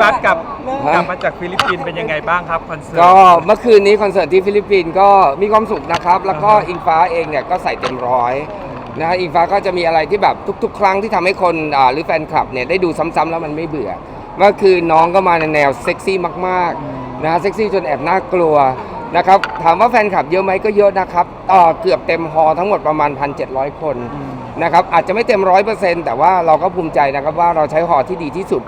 บัสกลับฮะ กลับมาจากฟิลิปปินส์เป็นยังไงบ้างครับคอนเสิร์ต ก็เมื่อคืนนี้คอนเสิร์ตที่ฟิลิปปินส์ก็มีความสุขนะครับ แล้วก็อิงฟ้าเองเนี่ยก็ใส่เต็มร้อยนะฮะอิงฟ้าก็จะมีอะไรที่แบบทุก ๆ ครั้งที่ทำให้คนอ่าหรือแฟนคลับเนี่ยได้ดูซ้ำๆแล้วมันไม่เบื่อเมื่อคืนน้องก็มาในแนวเซ็กซี่มากๆนะฮะเซ็กซี่จนแอบน่ากลัวนะครับถามว่าแฟนคลับเยอะไหมก็เยอะนะครับอ่าเกือบเต็มฮอลล์ทั้งหมดประมาณ 1,700 คน นะครับอาจจะไม่เต็มร้อยเปอร์เซ็นต์แต่ว่าเราก็ภูมิใจนะครับว่าเราใช้หอที่ดีที่สุด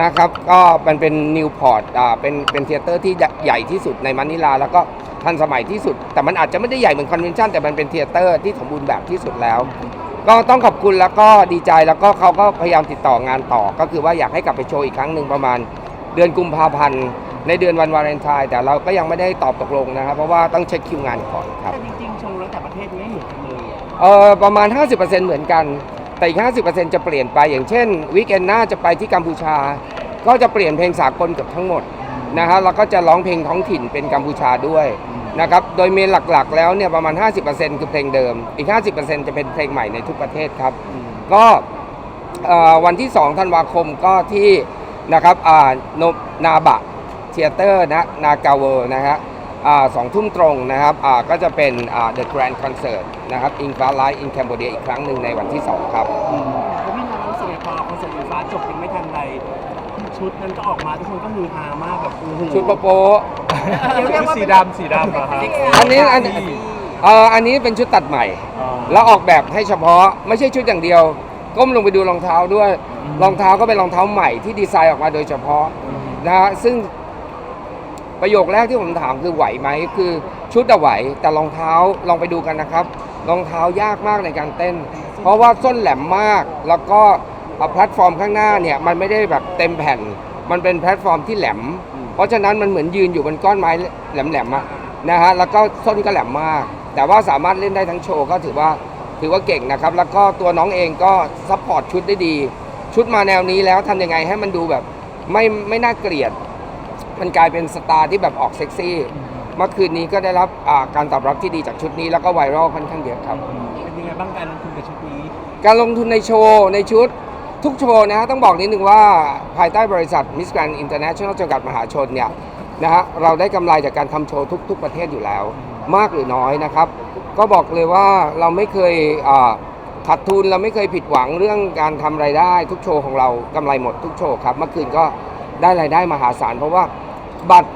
นะครับก็มันเป็นนิวพอร์ตอ่าเป็นเป็นเทเตอร์ที่ใหญ่ที่สุดในมะนิลา แล้วก็ทันสมัยที่สุด แต่มันอาจจะไม่ได้ใหญ่เหมือนคอนเวนชั่นแต่มันเป็นเทเตอร์ที่สมบูรณ์แบบที่สุดแล้ว ก็ต้องขอบคุณแล้วก็ดีใจแล้วก็เขาก็พยายามติดต่องานต่อ ก็คือว่าอยากให้กลับไปโชว์อีกครั้งหนึ่งประมาณ เดือนกุมภาพันธ์ในเดือนวันวาเลนไทน์แต่เราก็ยังไม่ได้ตอบตกลงนะครับ เพราะว่าต้องเช็คคิวงานก่อนครับแต่จริงๆโชว์แล้วแต่ประเทศไม่เหมือนกันเลยอะเออประมาณ 50%เหมือนกัน แต่อีก 50%จะเปลี่ยนไปอย่างเช่นวีคเอนหน้าจะไปที่กัมพูชา ก็จะเปลี่ยนเพลงสากลเกือบทั้งหมดนะฮะแล้วก็จะร้องเพลงท้องถิ่นเป็นกัมพูชาด้วยนะครับโดยเมนหลักๆ แล้วเนี่ยประมาณ 50%คือเพลงเดิม อีก 50%จะเป็นเพลงใหม่ในทุกประเทศครับ ก็วันที่2ธันวาคมก็ที่นะครับนาบะเทเตอร์นะนาเกาเวอร์นะฮะ สองทุ่มตรงนะครับอ่าก็จะเป็นอ่า The Grand Concert นะครับอิงฟ้าไลท์อินแคมโบเดียอีกครั้งหนึ่งในวันที่ 2 ครับแล้วพี่นารู้สึกไงพอคอนเสิร์ตไฟฟ้าจบยังไม่ทันไรชุดนั้นก็ออกมาทุกคนก็ฮือฮามากแบบโอ้โหชุดโปโป๊ะชุดสีดำสีดำเหรอครับอันนี้อันเอ่ออันนี้เป็นชุดตัดใหม่อ๋อแล้วออกแบบให้เฉพาะไม่ใช่ชุดอย่างเดียว ก้มลงไปดูรองเท้าด้วยรองเท้าก็เป็นรองเท้าใหม่ที่ดีไซน์ออกมาโดยเฉพาะนะฮะซึ่ง ประโยคแรกที่ผมถามคือไหวไหมคือชุดอะไหวแต่รองเท้าลองไปดูกันนะครับ รองเท้ายากมากในการเต้น เพราะว่าส้นแหลมมาก แล้วก็เอ่อแพลตฟอร์มข้างหน้าเนี่ยมันไม่ได้แบบเต็มแผ่น มันเป็นแพลตฟอร์มที่แหลม เพราะฉะนั้นมันเหมือนยืนอยู่บนก้อนไม้แหลมๆอะนะฮะแล้วก็ส้นก็แหลมมาก แต่ว่าสามารถเล่นได้ทั้งโชว์ก็ถือว่าถือว่าเก่งนะครับ แล้วก็ตัวน้องเองก็ซัพพอร์ตชุดได้ดี ชุดมาแนวนี้แล้วทำยังไงให้มันดูแบบไม่ไม่น่าเกลียด มันกลายเป็นสไตาร์ที่แบบออกเซ็กซี่เมื่อคืนนี้ก็ได้รับอ่าการตอบรับที่ดีจากชุดนี้แล้วก็ไวรัลค่อนข้างเยอะครับเป็นยังไงบ้างการลงทุนกับชุดนี้ การลงทุนในโชว์ในชุดทุกโชว์นะฮะต้องบอกนิดนึงว่าภายใต้บริษัท Miss Grand International จำกัดมหาชนเนี่ยนะฮะเราได้กำไรจากการทำโชว์ทุก ๆ ประเทศอยู่แล้ว มากหรือน้อยนะครับ ก็บอกเลยว่าเราไม่เคยอ่าขาดทุนเราไม่เคยผิดหวังเรื่องการทำรายได้ ทุกโชว์ของเรากำไรหมดทุกโชว์ครับเมื่อคืนก็ได้รายได้มหาศาลเพราะว่า บัตร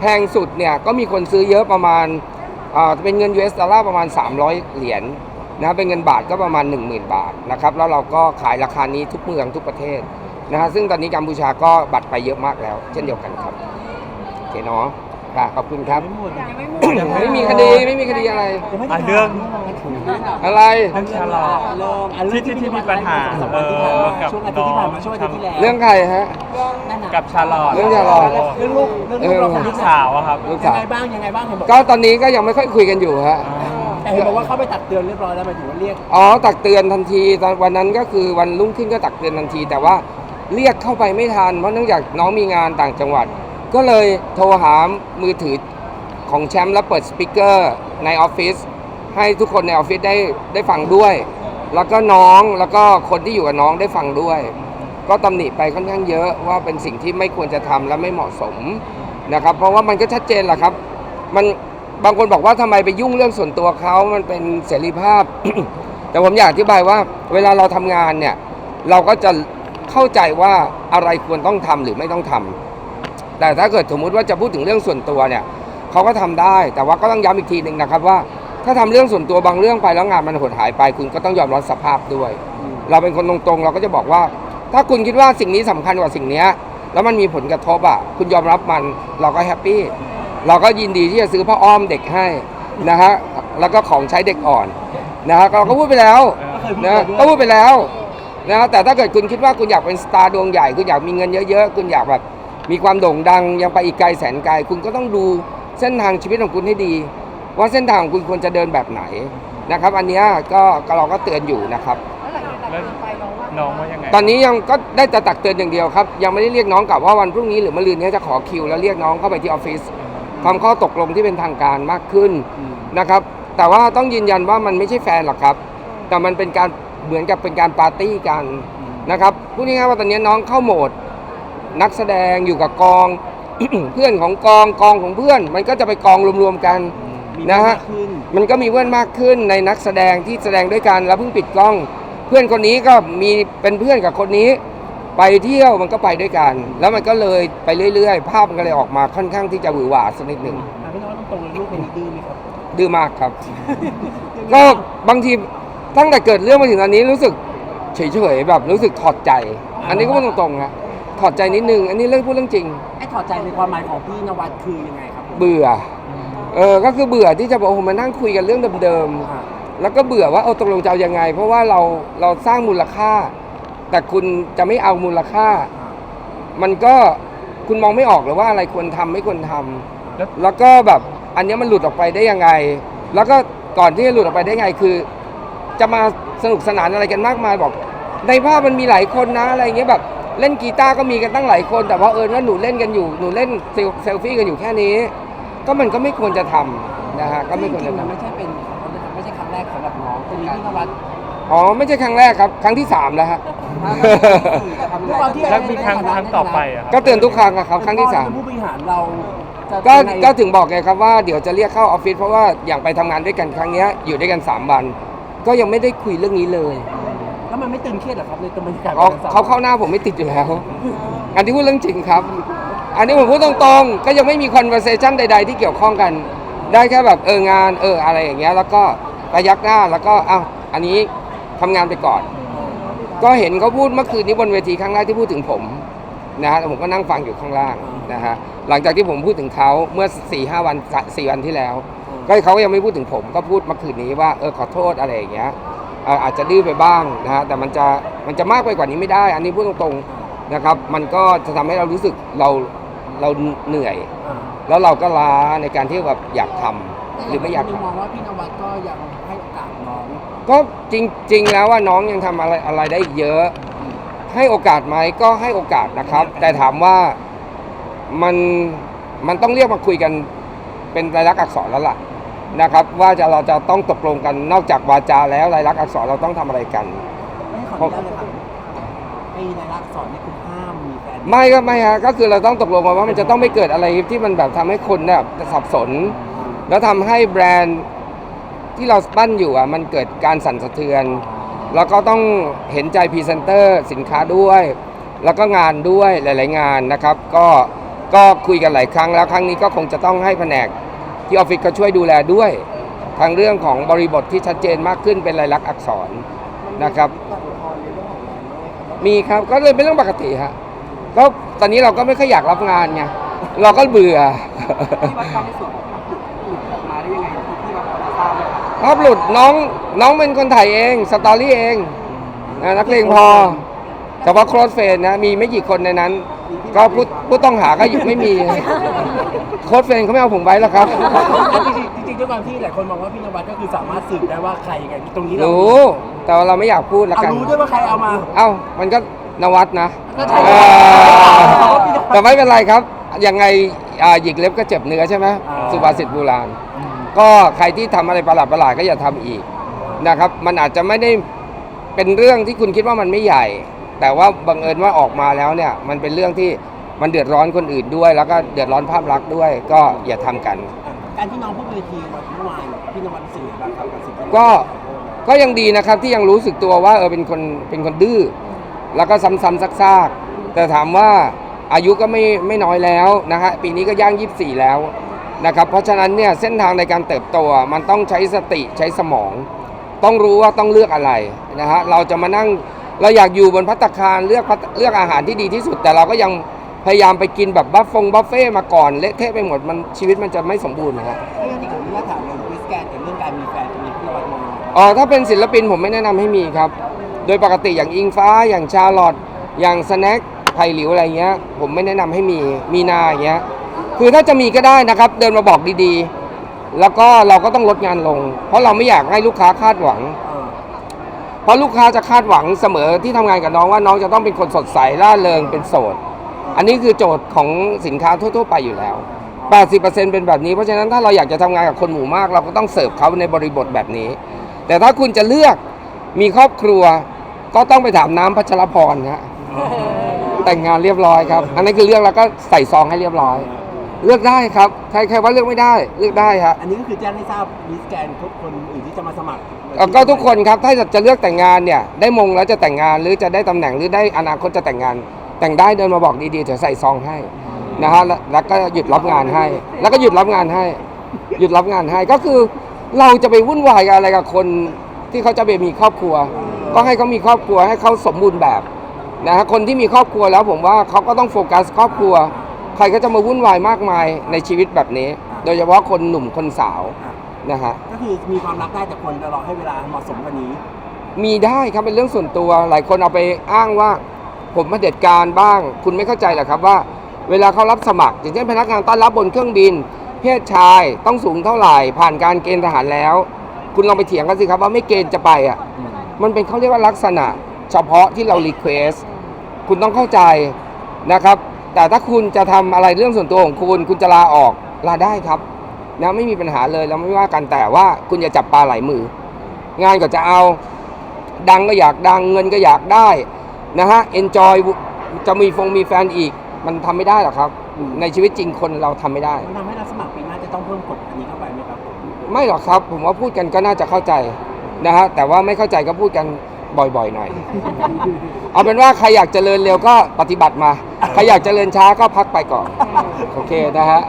แพงสุดเนี่ยก็มีคนซื้อเยอะประมาณเป็นเงิน US ดอลลาร์ประมาณ 300 เหรียญนะเป็นเงินบาทก็ประมาณ 10,000 บาทนะครับแล้วเราก็ขายราคานี้ทุกเมืองทุกประเทศนะฮะซึ่งตอนนี้กัมพูชาก็บัตรไปเยอะมากแล้ว เช่นเดียวกันครับโอเคเนาะ ค่ะขอบคุณครับไม่หมดยังไม่หมดไม่มีคดีไม่มีคดีอะไรยังไม่อะได้เรื่องอะไรเรื่องชะลอเริ่มอะเรื่องที่ที่มีปัญหาสองวันที่ผ่านมาเออกับช่วงอาทิตย์ที่ผ่านมาช่วงอาทิตย์ที่แล้วเรื่องใครฮะนั่นน่ะกับชาลอตเรื่องชาลอต เรื่องลูกเรื่องลูกเราคนลูที่กสาวอะครับ ลูกยัสางวไงบ้างยังไงบ้างเห็นบอกก็ตอนนี้ก็ยังไม่ค่อยคุยกันอยู่ฮะ แต่เห็นบอกว่าเข้าไปตักเตือนเรียบร้อยแล้วหมายถึงว่าเรียกอ๋อตักเตือนทันทีตอนวันนั้นก็คือวันรุ่งขึ้นก็ตักเตือนทันที แต่ว่าเรียกเข้าไปไม่ทันเพราะเนื่องจากน้องมีงานต่างจังหวัด ก็เลยโทรหามือถือของแชมป์แล้วเปิดสปีกเกอร์ในออฟฟิศให้ทุกคนในออฟฟิศได้ได้ฟังด้วย แล้วก็น้องแล้วก็คนที่อยู่กับน้องได้ฟังด้วย ก็ตำหนิไปค่อนข้างเยอะว่าเป็นสิ่งที่ไม่ควรจะทำและไม่เหมาะสมนะครับ เพราะว่ามันก็ชัดเจนแหละครับ มันบางคนบอกว่าทำไมไปยุ่งเรื่องส่วนตัวเขามันเป็นเสรีภาพ แต่ผมอยากอธิบายว่า เวลาเราทำงานเนี่ย เราก็จะเข้าใจว่าอะไรควรต้องทำหรือไม่ต้องทำ แต่ถ้าเกิดสมมุติว่าจะพูดถึงเรื่องส่วนตัวเนี่ยเขาก็ทำได้ แต่ว่าก็ต้องย้ำอีกทีหนึ่งนะครับว่า ถ้าทำเรื่องส่วนตัวบางเรื่องไปแล้วงานมันหดหายไป คุณก็ต้องยอมรับสภาพด้วย เราเป็นคนตรงๆ เราก็จะบอกว่า ถ้าคุณคิดว่าสิ่งนี้สำคัญกว่าสิ่งนี้แล้วมันมีผลกระทบอะคุณยอมรับมันเราก็แฮปปี้เราก็ยินดีที่จะซื้อผ้าอ้อมเด็กให้นะฮะแล้วก็ของใช้เด็กอ่อนนะฮะเราก็พูดไปแล้วนะก็พูดไปแล้วนะแต่ถ้าเกิดคุณคิดว่าคุณอยากเป็นสตาร์ดวงใหญ่ คุณอยากมีเงินเยอะๆ คุณอยากแบบ มีความโด่งดังยังไปอีกไกลแสนไกล คุณก็ต้องดูเส้นทางชีวิตของคุณให้ดี ว่าเส้นทางของคุณควรจะเดินแบบไหนนะครับ อันเนี้ยก็ก็เราก็เตือนอยู่นะครับ แล้วน้องว่ายังไงตอนนี้ยังก็ได้แต่ตักเตือนอย่างเดียวครับ ยังไม่ได้เรียกน้องกลับว่าวันพรุ่งนี้หรือมะรืนนี้จะขอคิว แล้วเรียกน้องเข้าไปที่ออฟฟิศทำข้อตกลงที่เป็นทางการมากขึ้นนะครับ แต่ว่าต้องยืนยันว่ามันไม่ใช่แฟนหรอกครับ แต่มันเป็นการเหมือนกับเป็นการปาร์ตี้กันนะครับพูดง่ายๆว่าตอนนี้น้องเข้าโหมด นักแสดงอยู่กับกอง เพื่อนของกองกองของเพื่อน มันก็จะไปกองรวมๆกันมีนะมากฮะขึ้นมันก็มีเพื่อนมากขึ้นในนักแสดงที่แสดงด้วยกันแล้วเพิ่งปิดกล้อง เพื่อนคนนี้ก็มีเป็นเพื่อนกับคนนี้ ไปเที่ยวมันก็ไปด้วยกัน แล้วมันก็เลยไปเรื่อยๆ ภาพมันก็เลยออกมาค่อนข้างที่จะหวือหวาสักนิดหนึ่งอะพี่น้องตรงๆเลยลูกคนนี้ดื้อไหมครับดื้อมากครับ ก็บางทีตั้งแต่เกิดเรื่องมาถึงตอนนี้รู้สึกเฉยๆแบบรู้สึกถอดใจ อันนี้ก็พูดตรงๆนะ ถอดใจนิดนึง อันนี้เรื่องพูดเรื่องจริง ไอ้ถอดใจในความหมายของพี่นวัดคือยังไงครับผมเบื่อ เออ ก็คือเบื่อที่จะบอกโอ้โหมานั่งคุยกันเรื่องเดิมอะๆแล้วก็เบื่อว่าเอาตกลงจะเอายังไง เพราะว่าเราเราสร้างมูลค่า แต่คุณจะไม่เอามูลค่ามันก็คุณมองไม่ออกหรือว่าอะไรควรทำไม่ควรทำแล้ว แล้วก็แบบอันเนี้ยมันหลุดออกไปได้ยังไง แล้วก็ก่อนที่จะหลุดออกไปได้ไงคือ จะมาสนุกสนานอะไรกันมากมายบอก ในภาพมันมีหลายคนนะอะไรเงี้ยแบบ เล่นกีตาร์ก็มีกันตั้งหลายคน แต่ว่าเออว่าหนูเล่นกันอยู่หนูเล่นเซลเซลฟี่กันอยู่แค่นี้ ก็มันก็ไม่ควรจะทำนะฮะก็ไม่ควรจริจะงๆมันทำไม่ใช่เป็นไม่ใช่ครั้งแรกสำหรับน้องตรงนี้พี่นวัดอ๋อไม่ใช่ครั้งแรกครับ ครั้งที่สามแล้วฮะด้วยความที่แล้วมีครั้งครั้งต่อไปอะครับก็เตือนทุกครั้งอะครับ ครั้งที่สามเป็นผู้บริหารเราจะก็ยังไงก็ถึงบอกไงครับว่าเดี๋ยวจะเรียกเข้าออฟฟิศเพราะว่าอย่างไปทำงานด้วยกันครั้งเนี้ยอยู่ด้วยกัน 3 วัน ก็ยังไม่ได้คุยเรื่องนี้เลย แล้วมันไม่ตึงเครียดเหรอครับในตัวบรรยากาศเขาวันสร์เขาเข้าหน้าผมไม่ติดอยู่แล้ว อันที่พูดเรื่องจริงครับ อันนี้ผมพูดตรงๆ ก็ยังไม่มี conversation ใด ๆ ที่เกี่ยวข้องกัน ได้แค่แบบเอองานเอออะไรอย่างเงี้ย แล้วก็กระยักหน้าแล้วก็อ้าวอันนี้ทำงานไปก่อน ก็เห็นเขาพูดเมื่อคืนนี้บนเวทีครั้งแรกที่พูดถึงผมนะฮะแล้วผมก็นั่งฟังอยู่ข้างล่างนะฮะหลังจากที่ผมพูดถึงเขาเมื่อ4ี่ห้าวันสี่วันที่แล้ว ก็เขาก็ยังไม่พูดถึงผมก็พูดเมื่อคืนนี้ว่าเออขอโทษอะไรอย่างเงี้ยเอ่ออาจจะดื้อไปบ้างนะฮะแต่มันจะมันจะมากไปกว่านี้ไม่ได้ อันนี้พูดตรงๆนะครับ มันก็จะทำให้เรารู้สึกเราเราเหนื่อยอ่าแล้วเราก็ล้าในการที่แบบอยากทำหรือไม่อยากแต่ทำมองว่าพี่นวัดก็ยังให้โอกาสน้องก็จริง ๆ แล้วว่าน้องยังทำอะไรอะไรได้อีกเยอะ ให้โอกาสไหมก็ให้โอกาสนะครับ แต่ถามว่ามันมันต้องเรียกมาคุยกันเป็นรายลักษณ์อักษรแล้วล่ะ นะครับ ว่าจะเราจะต้องตกลงกันนอกจากวาจาแล้วรายลักษณ์อักษรเราต้องทำอะไรกัน ไม่ขออนุญาตเลยครับไอ้ในรักษรนี่คือห้ามมีแฟนไม่ก็ไม่ฮะก็คือเราต้องตกลงกันว่ามันจะต้องไม่เกิดอะไรที่มันแบบทำให้คนเนี่ยสับสน แล้วทำให้แบรนด์ที่เราปั้นอยู่อะมันเกิดการสั่นสะเทือน แล้วก็ต้องเห็นใจพรีเซนเตอร์สินค้าด้วย แล้วก็งานด้วยหลาย ๆ งานนะครับ ก็ก็คุยกันหลายครั้งแล้วครั้งนี้ก็คงจะต้องให้แผนก ที่ออฟฟิศก็ช่วยดูแลด้วย ทางเรื่องของบริบทที่ชัดเจนมากขึ้นเป็นลายลักษณ์อักษรนะครับ มีครับก็เลยเป็นเรื่องปกติฮะก็ตอนนี้เราก็ไม่ค่อยอยากรับงานไงเราก็เบื่อพี่วัดความในส่วนของภาพหลุดหลุดออกมาได้ยังไงพี่วัดพอจะทราบไหมครับภาพหลุดน้องน้องเป็นคนถ่ายเองสตอรี่เองนะนักเลงพอ แต่ว่าโครสเฟนนะมีไม่กี่คนในนั้น ก็ผู้ผู้ต้องหาก็ไม่มี โครสเฟนเขาไม่เอาผมไว้แล้วครับ จริงๆจริงๆด้วยความที่หลายคนมองว่าพี่นวัดก็คือสามารถสืบได้ว่าใครยังไงตรงนี้เรารู้แต่ว่าเราไม่อยากพูดละเอากัน รู้ด้วยว่าใครเอามา เอ้า มันก็นวัดนะก็ใช่ เออแต่ไม่เป็นไรครับ ยังไงอ่าหยิกเล็บก็เจ็บเนื้อใช่ไหมสุภาษิตโบราณ ก็ใครที่ทำอะไรประหลาดประหลาดๆก็อย่าทำอีกนะครับ มันอาจจะไม่ได้เป็นเรื่องที่คุณคิดว่ามันไม่ใหญ่ แต่ว่าบังเอิญว่าออกมาแล้วเนี่ยมันเป็นเรื่องที่มันเดือดร้อนคนอื่นด้วย แล้วก็เดือดร้อนภาพลักษณ์ด้วย ก็อย่าทำกัน การที่น้องพูดเวทีวันเมื่อวานพี่นวัดสื่อบ้างครับกับสิ่งที่ก็ก็ยังดีนะครับที่ยังรู้สึกตัวว่าเออเป็นคนเป็นคนดื้อแล้วก็ซ้ำๆซากๆแต่ถามว่าอายุก็ไม่ไม่น้อยแล้วนะฮะปีนี้ก็ย่าง 24 แล้วนะครับเพราะฉะนั้นเนี่ยเส้นทางในการเติบโตอะมันต้องใช้สติใช้สมอง ต้องรู้ว่าต้องเลือกอะไรนะฮะเราจะมานั่ง เราอยากอยู่บนพัตตาคารเลือกภัตเลือกอาหารที่ดีที่สุด แต่เราก็ยังพยายามไปกินแบบบัฟฟงบัฟเฟ่มาก่อนเละเทะไปหมดมันชีวิตมันจะไม่สมบูรณ์นะฮะเรื่องที่ผมอยากถามเรื่องวิสแกนกับเรื่องการมีแฟนตรงนี้พี่นวัดมองยังไงอ๋อถ้าเป็นศิลปินผมไม่แนะนำให้มีครับ โดยปกติอย่างอิงฟ้าอย่างชาลอตอย่างสแน็คไผ่หลิวอะไรเงี้ย ผมไม่แนะนำให้มีมีนาอย่างเงี้ยคือถ้าจะมีก็ได้นะครับ เดินมาบอกดีๆ แล้วก็เราก็ต้องลดงานลง เพราะเราไม่อยากให้ลูกค้าคาดหวัง เพราะลูกค้าจะคาดหวังเสมอที่ทำงานกับน้องว่าน้องจะต้องเป็นคนสดใสร่าเริงเป็นโสด อันนี้คือโจทย์ของสินค้าทั่ว ๆ ไปอยู่แล้ว 80%เป็นแบบนี้ เพราะฉะนั้นถ้าเราอยากจะทำงานกับคนหมู่มาก เราก็ต้องเสิร์ฟเขาในบริบทแบบนี้ แต่ถ้าคุณจะเลือกมีครอบครัว ก็ต้องไปถามน้ำพัชรพรนะฮะแต่งงานเรียบร้อยครับ อันนั้คือเลือกแล้วก็ใส่ซองให้เรียบร้อย เลือกได้ครับใครใครว่าเลือกไม่ได้เลือกได้ครับอันนี้ก็คือแจ้งให้ทราบมิสแกนทุกคนอื่นที่จะมาสมัครเอ่อก็ทุกคนครับถ้าจะเลือกแต่งงานเนี่ยได้มงแล้วจะแต่งงานหรือจะได้ตำแหน่งหรือได้อนาคตจะแต่งงาน แต่งได้เดินมาบอกดีๆเดี๋ยวใส่ซองให้นะฮะแล้วแล้วก็หยุดรับงานให้ แล้วก็หยุดรับงานให้ หยุดรับงานให้ก็คือเราจะไปวุ่นวายกับอะไรกับคนที่เขาจะไปมีครอบครัว ก็ให้เขามีครอบครัวให้เขาสมบูรณ์แบบนะฮะคนที่มีครอบครัวแล้วผมว่าเขาก็ต้องโฟกัสครอบครัวใครก็จะมาวุ่นวายมากมายในชีวิตแบบนี้ โดยเฉพาะคนหนุ่มคนสาวนะฮะก็คือมีความรักได้แต่คนจะรอให้เวลาเหมาะสมกว่านี้ มีได้ครับเป็นเรื่องส่วนตัว หลายคนเอาไปอ้างว่า ผมมาเด็ดการบ้าง คุณไม่เข้าใจเหรอครับว่า เวลาเขารับสมัครอย่างเช่นพนักงานต้อนรับบนเครื่องบิน เพศชายต้องสูงเท่าไหร่ ผ่านการเกณฑ์ทหารแล้ว คุณลองไปเถียงกันสิครับว่าไม่เกณฑ์จะไปอะมันเป็นเขาเรียกว่าลักษณะ เฉพาะที่เรารีเควสคุณต้องเข้าใจนะครับ แต่ถ้าคุณจะทำอะไรเรื่องส่วนตัวของคุณ คุณจะลาออกลาได้ครับนะไม่มีปัญหาเลยเราไม่ว่ากันแต่ว่าคุณอย่าจับปลาไหลมือ งานก็จะเอา ดังก็อยากดังเงินก็อยากได้นะฮะ enjoy จะมีฟงมีแฟนอีก มันทำไม่ได้หรอกครับ ในชีวิตจริงคนเราทำไม่ได้มันทำให้เราสมัครปีหน้าจะต้องเพิ่มกฎอันนี้เข้าไปไหมครับไม่หรอกครับ ผมว่าพูดกันก็น่าจะเข้าใจนะฮะแต่ว่าไม่เข้าใจก็พูดกัน บ่อยๆหน่อย เอาเป็นว่าใครอยากเจริญเร็วก็ปฏิบัติมา ใครอยากเจริญช้าก็พักไปก่อน โอเคนะฮะ